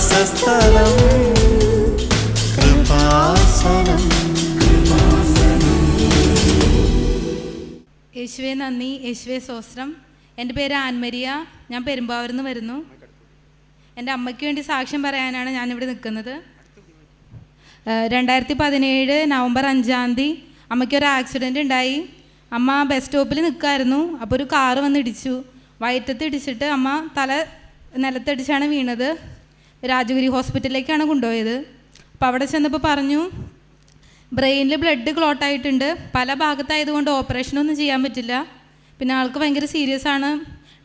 നിവാസസ്ഥലം യേശുവെ നന്ദി. യേശുവെ സ്വസ്ത്രം. എന്റെ പേര് ആൻമരിയ. ഞാൻ പെരുമ്പാവൂരിൽ നിന്ന് വരുന്നു. എന്റെ അമ്മയ്ക്ക് വേണ്ടി സാക്ഷ്യം പറയാനാണ് ഞാനിവിടെ നിൽക്കുന്നത്. രണ്ടായിരത്തി പതിനേഴ് നവംബർ അഞ്ചാം തീയതി അമ്മയ്ക്ക് ഒരു ഉണ്ടായി. അമ്മ ബസ് സ്റ്റോപ്പിൽ നിൽക്കായിരുന്നു. അപ്പോൾ ഒരു കാറ് വന്ന് ഇടിച്ചു വയറ്റത്ത് ഇടിച്ചിട്ട് അമ്മ തല നിലത്തടിച്ചാണ് വീണത്. രാജഗിരി ഹോസ്പിറ്റലിലേക്കാണ് കൊണ്ടുപോയത്. അപ്പോൾ അവിടെ ചെന്നപ്പോൾ പറഞ്ഞു ബ്രെയിനിൽ ബ്ലഡ് ക്ലോട്ട് ആയിട്ടുണ്ട്. പല ഭാഗത്തായതുകൊണ്ട് ഓപ്പറേഷനൊന്നും ചെയ്യാൻ പറ്റില്ല. പിന്നെ ആൾക്ക് ഭയങ്കര സീരിയസ് ആണ്.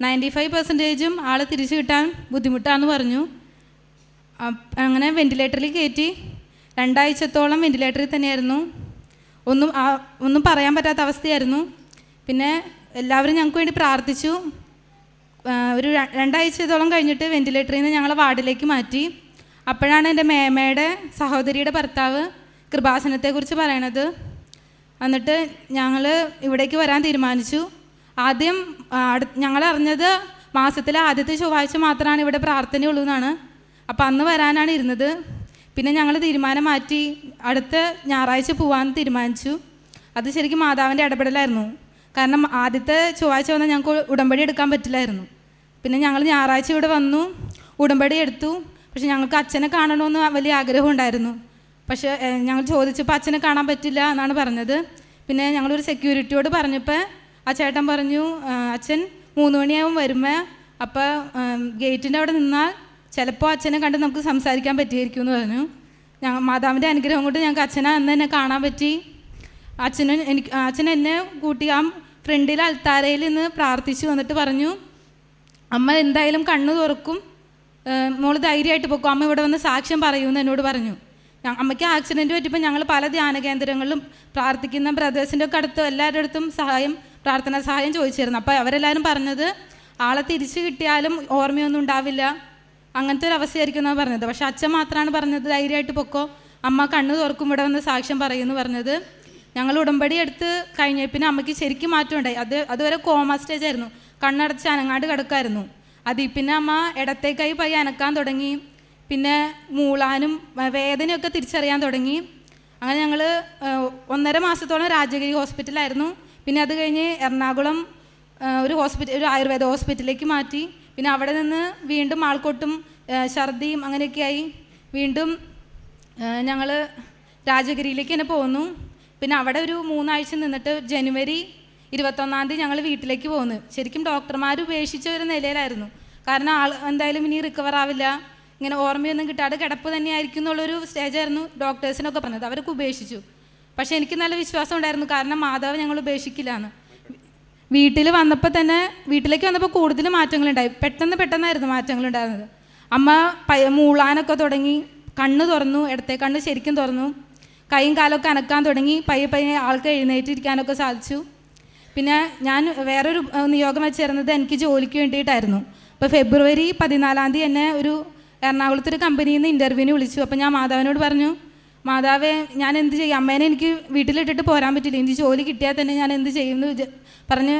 നയന്റി ഫൈവ് പെർസെന്റേജും ആൾ തിരിച്ചു കിട്ടാൻ ബുദ്ധിമുട്ടാണെന്ന് പറഞ്ഞു. അങ്ങനെ വെന്റിലേറ്ററിൽ കയറ്റി രണ്ടാഴ്ചത്തോളം വെന്റിലേറ്ററിൽ തന്നെയായിരുന്നു. ഒന്നും ഒന്നും പറയാൻ പറ്റാത്ത അവസ്ഥയായിരുന്നു. പിന്നെ എല്ലാവരും ഞങ്ങൾക്ക് വേണ്ടി പ്രാർത്ഥിച്ചു. ഒരു രണ്ടാഴ്ചത്തോളം കഴിഞ്ഞിട്ട് വെന്റിലേറ്ററിൽ നിന്ന് ഞങ്ങളെ വാർഡിലേക്ക് മാറ്റി. അപ്പോഴാണ് എന്റെ മേമയുടെ സഹോദരിയുടെ ഭർത്താവ് കൃപാസനത്തെക്കുറിച്ച് പറയണത്. എന്നിട്ട് ഞങ്ങൾ ഇവിടേക്ക് വരാൻ തീരുമാനിച്ചു. ആദ്യം ഞങ്ങൾ അറിഞ്ഞത് മാസത്തിലെ ആദ്യത്തെ ചൊവ്വാഴ്ച മാത്രമാണ് ഇവിടെ പ്രാർത്ഥനയുള്ളൂ എന്നാണ്. അപ്പോൾ അന്ന് വരാനാണ് ഇരുന്നത്. പിന്നെ ഞങ്ങൾ തീരുമാനം മാറ്റി അടുത്ത ഞായറാഴ്ച പോകാൻ തീരുമാനിച്ചു. അത് ശരിക്കും മാതാവിന്റെ ഇടപെടലായിരുന്നു. കാരണം ആദ്യത്തെ ചൊവ്വാഴ്ച വന്നാൽ ഞങ്ങൾക്ക് ഉടമ്പടി എടുക്കാൻ പറ്റില്ലായിരുന്നു. പിന്നെ ഞങ്ങൾ ഞായറാഴ്ച ഇവിടെ വന്നു ഉടമ്പടി എടുത്തു. പക്ഷെ ഞങ്ങൾക്ക് അച്ഛനെ കാണണമെന്ന് വലിയ ആഗ്രഹം ഉണ്ടായിരുന്നു. പക്ഷേ ഞങ്ങൾ ചോദിച്ചപ്പോൾ അച്ഛനെ കാണാൻ പറ്റില്ല എന്നാണ് പറഞ്ഞത്. പിന്നെ ഞങ്ങളൊരു സെക്യൂരിറ്റിയോട് പറഞ്ഞപ്പോൾ ആ ചേട്ടൻ പറഞ്ഞു അച്ഛൻ മൂന്ന് മണിയാവും വരുമ്പോൾ അപ്പോൾ ഗേറ്റിന്റെ അവിടെ നിന്നാൽ ചിലപ്പോൾ അച്ഛനെ കണ്ട് നമുക്ക് സംസാരിക്കാൻ പറ്റിയിരിക്കും എന്ന് പറഞ്ഞു. ഞങ്ങൾ മാതാവിന്റെ അനുഗ്രഹം കൊണ്ട് ഞങ്ങൾക്ക് അച്ഛനെ അന്ന് തന്നെ കാണാൻ പറ്റി. അച്ഛനും എനിക്ക് അച്ഛൻ എന്നെ കൂട്ടി ആ ഫ്രണ്ടിൽ അൽത്താരയിൽ നിന്ന് പ്രാർത്ഥിച്ചു വന്നിട്ട് പറഞ്ഞു അമ്മ എന്തായാലും കണ്ണു തുറക്കും. മോൾ ധൈര്യമായിട്ട് പൊക്കും. അമ്മ ഇവിടെ വന്ന് സാക്ഷ്യം പറയുമെന്ന് എന്നോട് പറഞ്ഞു. അമ്മയ്ക്ക് ആക്സിഡന്റ് പറ്റിയപ്പോൾ ഞങ്ങൾ പല ധ്യാന കേന്ദ്രങ്ങളിലും പ്രാർത്ഥിക്കുന്ന ബ്രദേഴ്സിന്റെ ഒക്കെ അടുത്ത് എല്ലാവരുടെ അടുത്തും സഹായം പ്രാർത്ഥനാ സഹായം ചോദിച്ചിരുന്നു. അപ്പോൾ അവരെല്ലാവരും പറഞ്ഞത് ആളെ തിരിച്ചു കിട്ടിയാലും ഓർമ്മയൊന്നും ഉണ്ടാവില്ല. അങ്ങനത്തെ ഒരു അവസ്ഥയായിരിക്കും എന്നാണ് പറഞ്ഞത്. പക്ഷേ അച്ഛൻ മാത്രമാണ് പറഞ്ഞത് ധൈര്യമായിട്ട് പൊക്കോ. അമ്മ കണ്ണു തുറക്കും ഇവിടെ വന്ന് സാക്ഷ്യം പറയുമെന്ന് പറഞ്ഞത്. ഞങ്ങൾ ഉടമ്പടി എടുത്ത് കഴിഞ്ഞ പിന്നെ അമ്മയ്ക്ക് ശരിക്കും മാറ്റമുണ്ടായി അത് അതുവരെ കോമ സ്റ്റേജ് ആയിരുന്നു. കണ്ണടച്ച് അനങ്ങാണ്ട് കിടക്കായിരുന്നു. അതിൽ പിന്നെ അമ്മ ഇടത്തേക്കായി പയ്യെ അനക്കാൻ തുടങ്ങി. പിന്നെ മൂളാനും വേദനയൊക്കെ തിരിച്ചറിയാൻ തുടങ്ങി. അങ്ങനെ ഞങ്ങൾ ഒന്നര മാസത്തോളം രാജഗിരി ഹോസ്പിറ്റലായിരുന്നു. പിന്നെ അത് കഴിഞ്ഞ് എറണാകുളം ഒരു ഹോസ്പിറ്റൽ ഒരു ആയുർവേദ ഹോസ്പിറ്റലിലേക്ക് മാറ്റി. പിന്നെ അവിടെ നിന്ന് വീണ്ടും ആൾക്കൊട്ടും ഛർദിയും അങ്ങനെയൊക്കെയായി വീണ്ടും ഞങ്ങൾ രാജഗിരിയിലേക്ക് തന്നെ പോന്നു. പിന്നെ അവിടെ ഒരു മൂന്നാഴ്ച നിന്നിട്ട് ജനുവരി ഇരുപത്തൊന്നാം തീയതി ഞങ്ങൾ വീട്ടിലേക്ക് പോന്നു ശരിക്കും ഡോക്ടർമാർ ഉപേക്ഷിച്ച ഒരു നിലയിലായിരുന്നു. കാരണം ആൾ എന്തായാലും ഇനി റിക്കവർ ആവില്ല. ഇങ്ങനെ ഓർമ്മയൊന്നും കിട്ടാതെ കിടപ്പ് തന്നെയായിരിക്കും എന്നുള്ളൊരു സ്റ്റേജായിരുന്നു ഡോക്ടേഴ്സിനൊക്കെ പറഞ്ഞത്. അവരൊക്കെ ഉപേക്ഷിച്ചു. പക്ഷേ എനിക്ക് നല്ല വിശ്വാസം ഉണ്ടായിരുന്നു. കാരണം മാതാവ് ഞങ്ങൾ ഉപേക്ഷിക്കില്ല എന്ന്. വീട്ടിൽ വന്നപ്പോൾ തന്നെ വീട്ടിലേക്ക് വന്നപ്പോൾ കൂടുതൽ മാറ്റങ്ങളുണ്ടായി പെട്ടെന്ന് പെട്ടെന്നായിരുന്നു മാറ്റങ്ങളുണ്ടായിരുന്നത് അമ്മ പയ മൂളാനൊക്കെ തുടങ്ങി കണ്ണ് തുറന്നു ഇടത്തെ കണ്ണ് ശരിക്കും തുറന്നു. കൈയും കാലൊക്കെ അനക്കാൻ തുടങ്ങി പയ്യെ പയ്യെ ആൾക്ക് എഴുന്നേറ്റിരിക്കാനൊക്കെ സാധിച്ചു. പിന്നെ ഞാൻ വേറൊരു നിയോഗം വെച്ചിരുന്നത് എനിക്ക് ജോലിക്ക് വേണ്ടിയിട്ടായിരുന്നു. അപ്പോൾ ഫെബ്രുവരി പതിനാലാം തീയതി എന്നെ ഒരു എറണാകുളത്ത് ഒരു കമ്പനിയിൽ നിന്ന് ഇന്റർവ്യൂവിന് വിളിച്ചു. അപ്പോൾ ഞാൻ മാതാവിനോട് പറഞ്ഞു മാതാവേ ഞാൻ എന്ത് ചെയ്യും? അമ്മേനെ എനിക്ക് വീട്ടിലിട്ടിട്ട് പോരാൻ പറ്റില്ല. എനിക്ക് ജോലി കിട്ടിയാൽ തന്നെ ഞാൻ എന്ത് ചെയ്യും എന്ന് പറഞ്ഞ്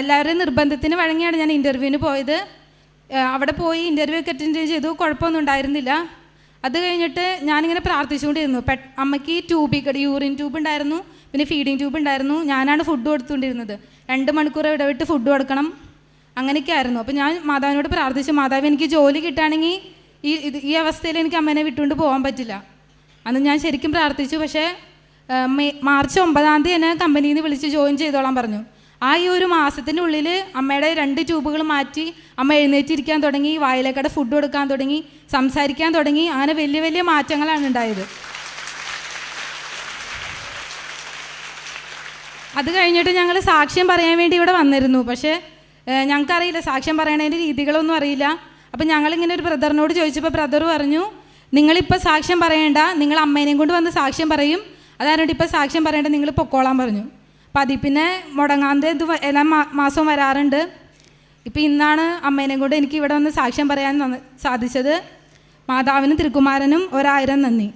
എല്ലാവരും നിർബന്ധത്തിന് വഴങ്ങിയാണ് ഞാൻ ഇന്റർവ്യൂവിന് പോയത്. അവിടെ പോയി ഇന്റർവ്യൂ ഒക്കെ അറ്റൻഡ് ചെയ്തു. കുഴപ്പമൊന്നും ഉണ്ടായിരുന്നില്ല. അത് കഴിഞ്ഞിട്ട് ഞാനിങ്ങനെ പ്രാർത്ഥിച്ചുകൊണ്ടിരുന്നു. പെ അമ്മയ്ക്ക് ട്യൂബ് യൂറിൻ ട്യൂബ് ഉണ്ടായിരുന്നു പിന്നെ ഫീഡിങ് ട്യൂബ് ഉണ്ടായിരുന്നു. ഞാനാണ് ഫുഡ് കൊടുത്തുകൊണ്ടിരുന്നത്. രണ്ട് മണിക്കൂർ ഇടവിട്ട് ഫുഡ് കൊടുക്കണം. അങ്ങനെയൊക്കെ ആയിരുന്നു അപ്പോൾ ഞാൻ മാതാവിനോട് പ്രാർത്ഥിച്ചു മാതാവ് എനിക്ക് ജോലി കിട്ടുകയാണെങ്കിൽ ഈ ഇത് ഈ അവസ്ഥയിൽ എനിക്ക് അമ്മേനെ വിട്ടുകൊണ്ട് പോകാൻ പറ്റില്ല. അന്ന് ഞാൻ ശരിക്കും പ്രാർത്ഥിച്ചു പക്ഷേ മാർച്ച് ഒമ്പതാം തീയതി എന്നെ കമ്പനിയിൽ നിന്ന് വിളിച്ച് ജോയിൻ ചെയ്തോളാൻ പറഞ്ഞു. ആ ഈ ഒരു മാസത്തിനുള്ളിൽ അമ്മയുടെ രണ്ട് ട്യൂബുകൾ മാറ്റി അമ്മ എഴുന്നേറ്റിരിക്കാൻ തുടങ്ങി വായിലേക്കടെ ഫുഡ് കൊടുക്കാൻ തുടങ്ങി സംസാരിക്കാൻ തുടങ്ങി അങ്ങനെ വലിയ വലിയ മാറ്റങ്ങളാണ് ഉണ്ടായത്. അത് കഴിഞ്ഞിട്ട് ഞങ്ങൾ സാക്ഷ്യം പറയാൻ വേണ്ടി ഇവിടെ വന്നിരുന്നു. പക്ഷേ ഞങ്ങൾക്കറിയില്ല സാക്ഷ്യം പറയണതിന്റെ രീതികളൊന്നും അറിയില്ല. അപ്പം ഞങ്ങളിങ്ങനെ ഒരു ബ്രദറിനോട് ചോദിച്ചപ്പോൾ ബ്രദർ പറഞ്ഞു നിങ്ങളിപ്പോൾ സാക്ഷ്യം പറയേണ്ട നിങ്ങൾ അമ്മേനെയും കൊണ്ട് വന്ന് സാക്ഷ്യം പറയും. അതായത് ഇപ്പോൾ സാക്ഷ്യം പറയേണ്ട നിങ്ങൾ പൊക്കോളാൻ പറഞ്ഞു. പിന്നെ മുടങ്ങാതെ ഇത് എല്ലാ മാസവും വരാറുണ്ട്. ഇപ്പം ഇന്നാണ് അമ്മേനെയും കൂടെ എനിക്ക് ഇവിടെ വന്ന് സാക്ഷ്യം പറയാൻ സാധിച്ചത്. മാതാവിനും തിരുക്കുമാരനും ഒരായിരം നന്ദി.